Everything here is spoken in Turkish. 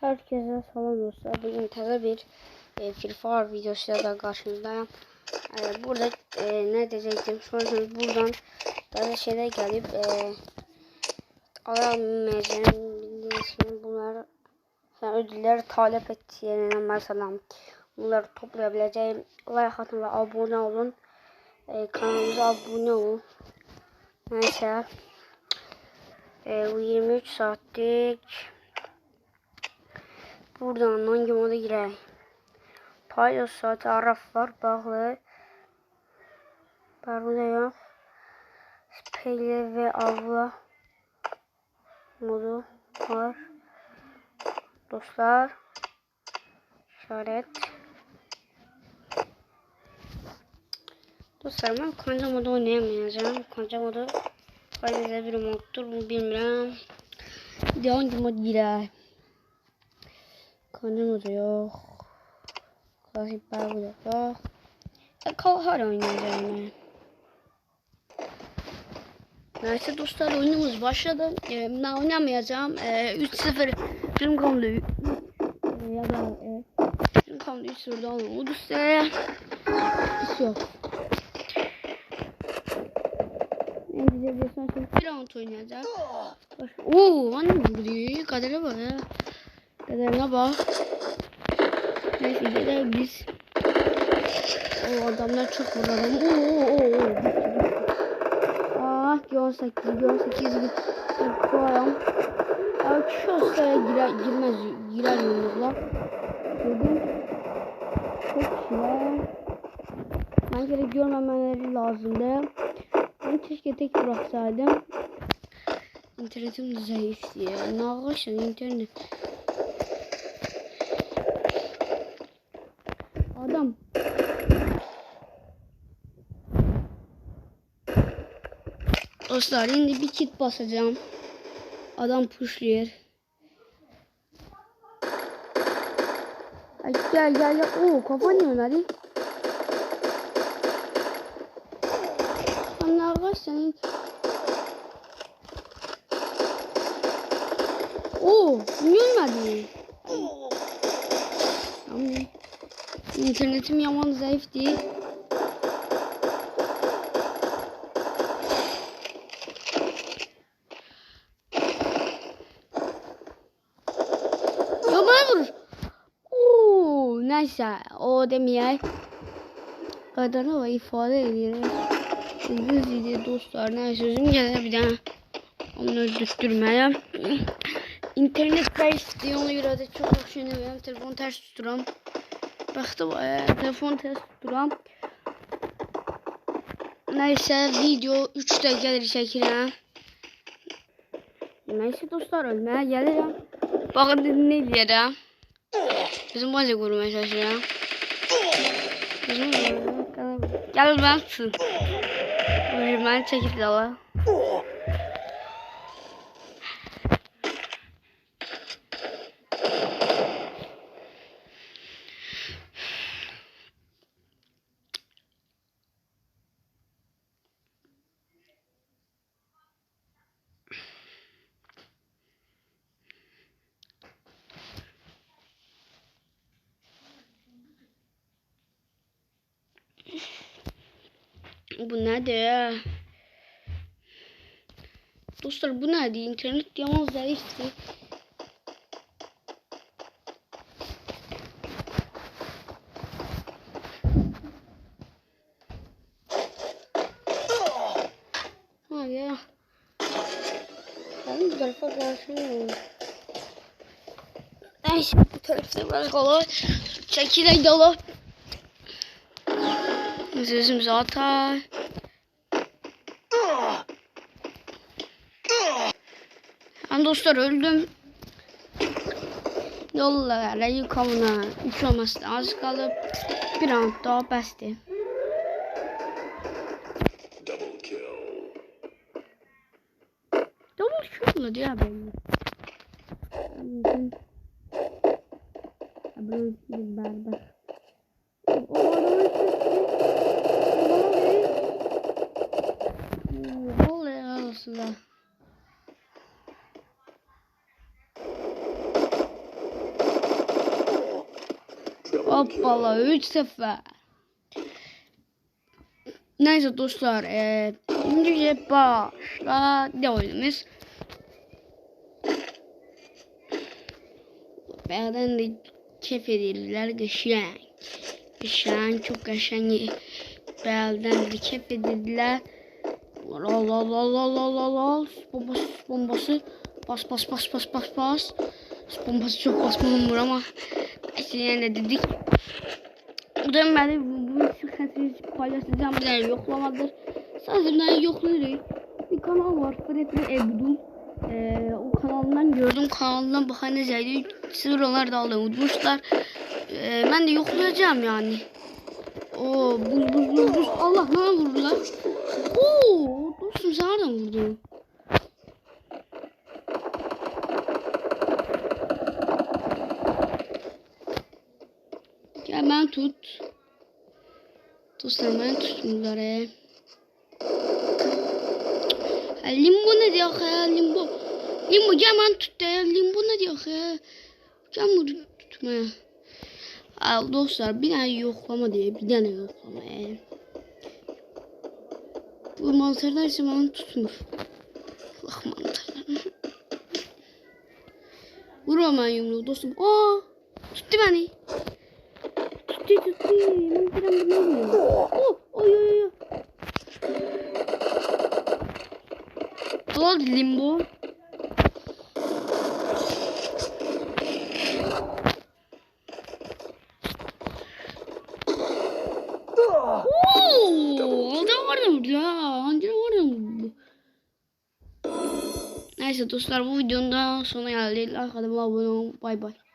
Herkese selam dostlar. Bugün taze bir e, Free Fire videosuyla da karşınızdayım. E, burada e, ne diyecektim? Sonra buradan taze şeyler gelip e, alamayacağım bildiğiniz bunlar yani ödülleri talep ettiğine mesela bunları toplayabileceğim. Like atın ve abone olun. E, kanalımıza abone olun. Neyse. E, bu 23 saatlik Buradan hangi moda girək? Paydos saati araf var, bağlı. Burada yok. Speyli ve avla modu var. Dostlar. İşaret. Dostlar ben kanca modu oynayamayacağım. Kanca modu faydalı bir moddur. Bunu bilmirəm. Hangi mod girək? Kanımız yok. Klasik barbu yok. yok. E, Kalhar oynayacağım ben. Neyse dostlar oyunumuz başladı. E, ben oynamayacağım. E, 3-0 film komdu. E, ya da e, film komdu 3-0'da olmadı. Dostlar. Hiç yok. Diyeceğiz diye sonra bir round oynayacağız. Baş... Oo, annem vuruyor. Kadere bak ya. Kaderine bak. Neyse gidelim biz. O adamlar çok vuralım. Oo. Ah 18 18 koyalım. Ya şu sıraya girer, girmez girer yumruklar. Dedim. Çok kişiler. Ben kere görmemeleri lazımdı. Ben keşke tek bıraksaydım. İnternetim zayıf diye. Ne arkadaşlar internet. Adam. Dostlar şimdi bir kit basacağım. Adam pushluyor. Ay gel gel gel. Oo kafa ne hadi. Allah kaç senin. Oo niye? Tamam. İnternetim yaman zayıf değil. Ya bana vur. Oo, neyse o demeyek. Kadını ve ifade edilir. Hızlı idi dostlar. Neyse sözüm gelir bir daha. Onu öldürtmeye. İnternet kayısı ona göre de çok hoşlanıyorum. Telefonu ters tuturam. Baxdım, e, telefon test tuturam. Nəysə, video 3 dəqiqədir çəkirəm. Nəysə dostlar, ölməyə gəlirəm. Baxın nə eləyərəm. Bizim bazı qurmaya çalışıram. Bizim Gəl mən tutsun. Məni çəkib də Bu nədir? Dostlar bu nədir? İnternet yaman zəifdir. Ha ya. Ben bu tarafa karşılayayım. Neyse bu tarafta biraz kolay. Çekile dolu. Sözüm zaten. Ben dostlar öldüm. Yollara yıkamına 3 olması az kalıp bir round daha bəsdir. Double kill. Double kill mu diyor belli. Abone bir berber. Da. Hoppala 3 sefer. Neyse dostlar. E, İngilizce başla ne oyunumuz? Bayadan da keyif edirlər qəşəng. Qəşəng, çox qəşəng. Bayadan da keyif. La la la la la la la. Bombası, bombası. Bas bas bas bas bas bas. Bombası çok basmamır ama işte yine dedik. Buradan ben de bu, sıkıntıyı paylaşacağım yer yoklamadır. Sadece ben yokluyorum. Bir kanal var. Fred'le Ebdul. Ee, o kanalından gördüm. Kanalından bakan nezeydi. Siz oralar da aldı unutmuşlar. Ee, ben de yoklayacağım yani. Oo buz buz buz. Allah ne vurdu lan? Oo dostum sen nereden vurdun? Gel ben tut. Dostlar ben tuttum bunları. Ha, limbo ne diyor ya limbo? Limbo gel ben tut ya limbo ne diyor ya? Gel bunu tutma ya. Al dostlar bir tane yoklama diye bir tane yoklama. Ee, bu mantarlar bana tutmuş. Allah mantarlar. Vurma ben yumruğu dostum. Aa, tuttu beni. Tuttu tuttu. Ben bir an bilmiyorum. Oh, oy oy oy. Oldu limbo? Oo, aldı vardı ya. Neyse dostlar bu videonun da sonuna geldik. Like abone olun. Bay bay.